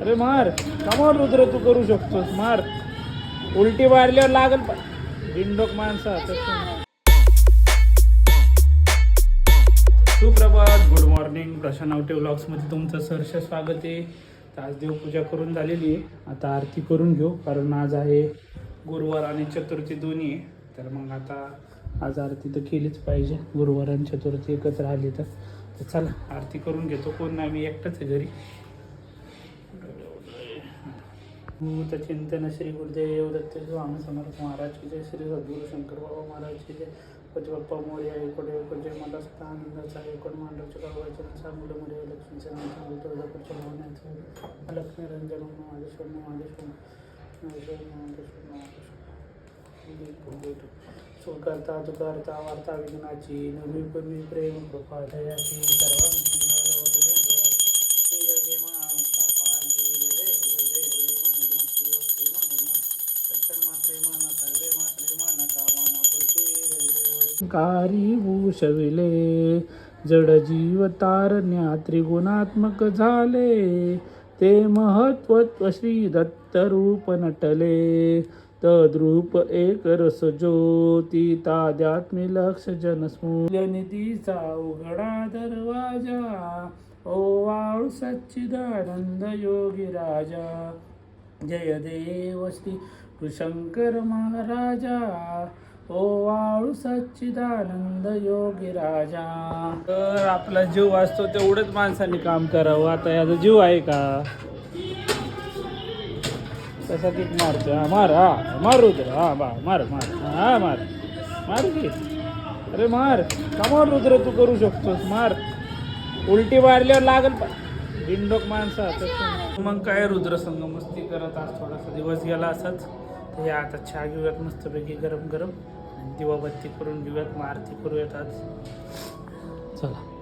अरे मार कमाल रुद्र तू करू शकतोस मार. उलटी मारल्यावर लागल पा- बिनडोक माणसा तसं सुप्रभात गुड मॉर्निंग प्रशांत आवटे ब्लॉग्समध्ये तुमचं सहर्ष स्वागत आहे. तर आज देवपूजा करून झालेली आहे. आता आरती करून घेऊ कारण आज आहे गुरुवार आणि चतुर्थी दोन्ही आहे. तर मग आता आज आरती तर केलीच पाहिजे. गुरुवार आणि चतुर्थी एकत्र आली तर. तर चला आरती करून घेतो. कोण नाही मी एकटाच आहे घरी. भूत चिंतन श्री गुरुदेव दत्त स्वामी समर्थ महाराज की जय. श्री सद्गुरु शंकर बाबा महाराज की जय. पच बाप्पा मोर्या एकड एकड जय मला सत्ता आनंदाचा एकड मांडवच्या गावाच्या चांगलं मोर्या लक्ष्मीचं नाव चांगलं तुळजापूरच्या भावण्याचं लक्ष्मी रंजन महादेश्वर महादेश्वर महादेश्वर महादेश्वर महादेश्वर. सुखकर्ता दुखहर्ता वार्ता विघ्नाची नवी पूर्वी प्रेम कृपा दयाची सर्वांची. कारी भूषविले. जड जीव तारण्या त्रिगुणात्मक झाले. ते महत्वत्व श्री दत्त रूप नटले. तद्रूप एक रस ज्योती ताद्यात्मी लक्ष जनस्मूल्य निधीचा उघडा दरवाजा. ओ वाळू सच्चिदानंद योगी राजा. जय देव श्री शंकर महाराजा. ओ वाळू सच्चिदानंद योगी राजा. तर आपला जीव असतो तेवढंच माणसाने काम करावं. आता याचा जीव आहे का? तसा किक मारतो. हा मार हा मार रुद्र. हा बा मार मार. हा मार. मार की? अरे मार. कमाल रुद्र तू करू शकतोस. मार. उलटी मारल्यावर लागल बिंडोक माणसं माणसा मग काय रुद्र संघ मस्ती करत आज थोडासा दिवस गेला असंच. तर आता चहा घेऊयात मस्तपैकी गरम गरम दिवाबत्ती करून घेऊयात मग आरती करूयात आज. चला.